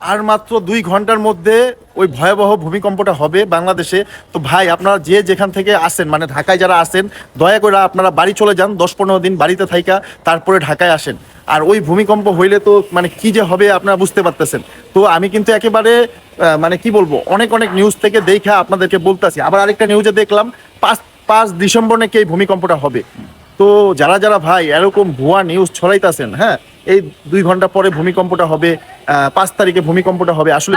আর মাত্র দুই ঘণ্টার মধ্যে ওই ভয়াবহ ভূমিকম্পটা হবে বাংলাদেশে। তো ভাই, আপনারা যে যেখান থেকে আসেন মানে ঢাকায় যারা আসেন, দয়া করে আপনারা বাড়ি চলে যান, দশ পনেরো দিন বাড়িতে থাইকা, তারপরে ঢাকায় আসেন। আর ওই ভূমিকম্প হইলে তো মানে কি যে হবে আপনারা বুঝতে পারতেছেন। তো আমি কিন্তু একেবারে মানে কি বলব, অনেক অনেক নিউজ থেকে দেখা আপনাদেরকে বলতেছি। আবার আরেকটা নিউজে দেখলাম, পাঁচ পাঁচ ডিসেম্বর নাকি এই ভূমিকম্পটা হবে। তো যারা যারা ভাই, এরকম ভুয়া নিউজ ছড়াইতেছেন হ্যাঁ এই দুই ঘণ্টা পরে ভূমিকম্পটা হবে পাঁচ তারিখে ভূমিকম্পটা হবে। আসলে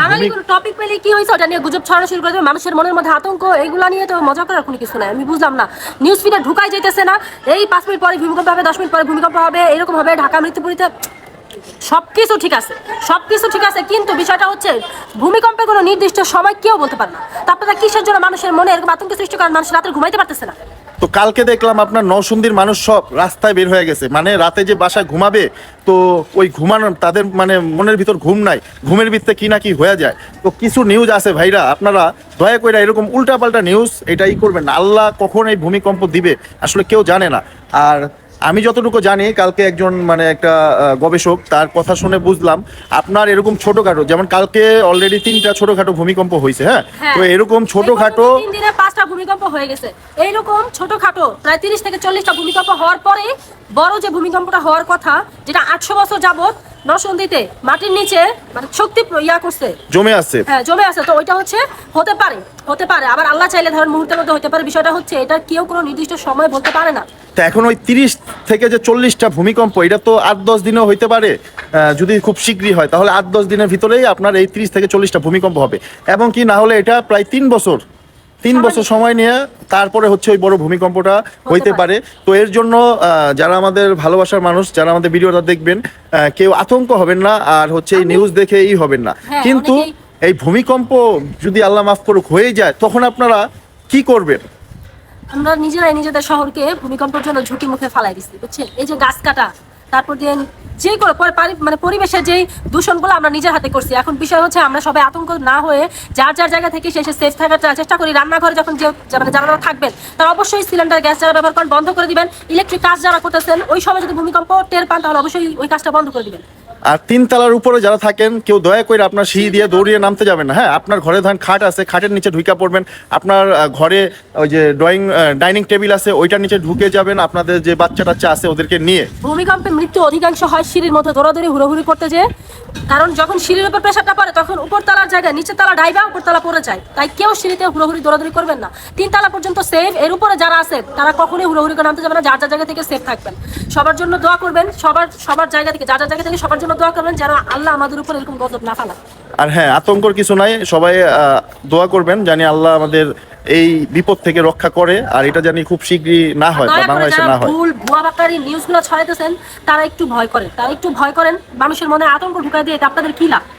টপিক পেলে কি হয়েছে? ওটা নিয়ে গুজব ছড়ানো শুরু করে দেবে মানুষের মনের মধ্যে আতঙ্ক এইগুলা নিয়ে তো মজা করার কোনো কিছু নাই। আমি বুঝলাম না। নিউজ ফিডে ঢুকাই যাইতেছে না। এই পাঁচ মিনিট পরে ভূমিকম্প হবে দশ মিনিট পরে ভূমিকম্প হবে এরকম হবে ঢাকা মৃত্যুপুরীতে সব কিছু ঠিক আছে। সব কিছু ঠিক আছে কিন্তু বিষয়টা হচ্ছে ভূমিকম্পের কোনো নির্দিষ্ট সময় কেউ বলতে পারে না। তারপরে কিসের জন্য মানুষের মনে এরকম আতঙ্ক সৃষ্টি করেন? মানুষ রাতে ঘুমাইতে পারতেছে না। কালকে দেখলাম আপনার নরসুন্দির মানুষ সব রাস্তায় বের হয়ে গেছে। মানে রাতে যে বাসায় ঘুমাবে, তো ওই ঘুমানোর তাদের মানে মনের ভিতর ঘুম নাই। ঘুমের ভিতরে কি না কি হয়ে যায়। তো কিছু নিউজ আছে ভাইরা, আপনারা দয়া করে এরকম উল্টা উল্টাপাল্টা নিউজ এটাই করবেন আল্লাহ কখন এই ভূমিকম্প দিবে, আসলে কেউ জানে না। আর আমি যতটুকু জানি কালকে একজন মানে একটা গবেষক তার কথা শুনে বুঝলাম আপনার এরকম ছোটখাটো যেমন কালকে অলরেডি তিনটা ছোটখাটো ভূমিকম্প হয়েছে হ্যাঁ? হ্যাঁ। তো এরকম ছোটখাটো তিন দিনে পাঁচটা ভূমিকম্প হয়ে গেছে। এইরকম ছোটখাটো প্রায় তিরিশ থেকে চল্লিশটা ভূমিকম্প হওয়ার পরে বড় যে ভূমিকম্পটা হওয়ার কথা যেটা আটশো বছর যাবত নরসন্দিতে মাটির নিচে মানে শক্তি ইয়া করছে। জমে আছে হ্যাঁ জমে আছে তো ওইটা হচ্ছে হতে পারে হতে পারে। আবার আল্লাহ চাইলে ধরেন মুহূর্তের মধ্যে হতে পারে বিষয়টা হচ্ছে এটা কেউ কোনো নির্দিষ্ট সময় বলতে পারে না। তা এখন ওই তিরিশ থেকে যে চল্লিশটা ভূমিকম্প এটা তো আট দশ দিনেও হইতে পারে যদি খুব শীঘ্রই হয় তাহলে আট দশ দিনের ভিতরেই আপনার এই তিরিশ থেকে চল্লিশটা ভূমিকম্প হবে। এবং কি না হলে এটা প্রায় তিন বছর তিন বছর সময় নিয়ে তারপরে হচ্ছে ওই বড় ভূমিকম্পটা হইতে পারে। তো এর জন্য যারা আমাদের ভালোবাসার মানুষ যারা আমাদের ভিডিওটা দেখবেন কেউ আতঙ্ক হবেন না আর হচ্ছে এই নিউজ দেখেই হবেন না। হ্যাঁ, কিন্তু এই ভূমিকম্প যদি আল্লাহ মাফ করুক হয়ে যায় তখন আপনারা কি করবেন? আমরা নিজেরাই নিজেদের শহরকে ভূমিকম্পের জন্য ঝুঁকি মুখে ফেলাই দিচ্ছি, বুঝছেন? এই যে গাছ কাটা তারপর দিয়ে যে কোনো পরে মানে পরিবেশের যেই দূষণগুলো আমরা নিজের হাতে করছি এখন বিষয় হচ্ছে আমরা সবাই আতঙ্ক না হয়ে যার যার জায়গা থেকে সে সেফ থাকার চেষ্টা করি। রান্নাঘরে যখন যে মানে যারা যারা থাকবেন তারা অবশ্যই সিলিন্ডার গ্যাস যারা ব্যবহার করেন বন্ধ করে দিবেন। ইলেকট্রিক কাজ যারা করতেছেন ওই সময় যদি ভূমিকম্প টের পান তাহলে অবশ্যই ওই কাজটা বন্ধ করে দিবেন। আর তিন তলার উপরে যারা থাকেন কেউ দয়া করে আপনার সিঁড়ি দিয়ে দৌড়িয়ে নামতে যাবেন না। হ্যাঁ আপনার ঘরে ধরেন খাট আছে খাটের নিচে ঢুকে পড়বেন। আপনার ঘরে ওই যে ড্রয়িং ডাইনিং টেবিল আছে ওইটার নিচে ঢুকে যাবেন। আপনাদের যে বাচ্চা টাচ্চা আছে ওদেরকে নিয়ে। ভূমিকম্পে মৃত্যু অধিকাংশ হয় সিঁড়ির মধ্যে দৌড়াদৌড়ি, হুড়োহুড়ি করতে যে কারণ যখন সিঁড়ির উপর প্রেশারটা পড়ে, তখন উপরতলার জায়গায় নিচের তালা ডাইবা উপরতলা পড়ে যায়। তাই কেউ সিঁড়িতে হুড়োহুড়ি, দৌড়াদৌড়ি করবেন না। তিন তলা পর্যন্ত সেফ এর উপরে যারা আছে, তারা কখনোই হুড়োহুড়ি করে নামতে যাবে না। যার যার জায়গা থেকে সেফ থাকবেন। সবার জন্য দোয়া করবেন। সবার সবার জায়গা থেকে, যার যার জায়গা থেকে সবার জন্য দোয়া করবেন, যেন আল্লাহ আমাদের উপর এরকম গজব না ফালা আর হ্যাঁ আতঙ্কর কিছু নাই। সবাই দোয়া করবেন। জানি আল্লাহ আমাদের এই বিপদ থেকে রক্ষা করে আর এটা জানি খুব শীঘ্রই না হয় বা বাংলাদেশে না হয়। ভুল ভুয়া বাকারি নিউজগুলো ছড়াইতেছেন তারা একটু ভয় করেন তারা একটু ভয় করেন মানুষের মনে আতঙ্ক ঢুকাই দিয়ে এটা আপনাদের কি লাভ?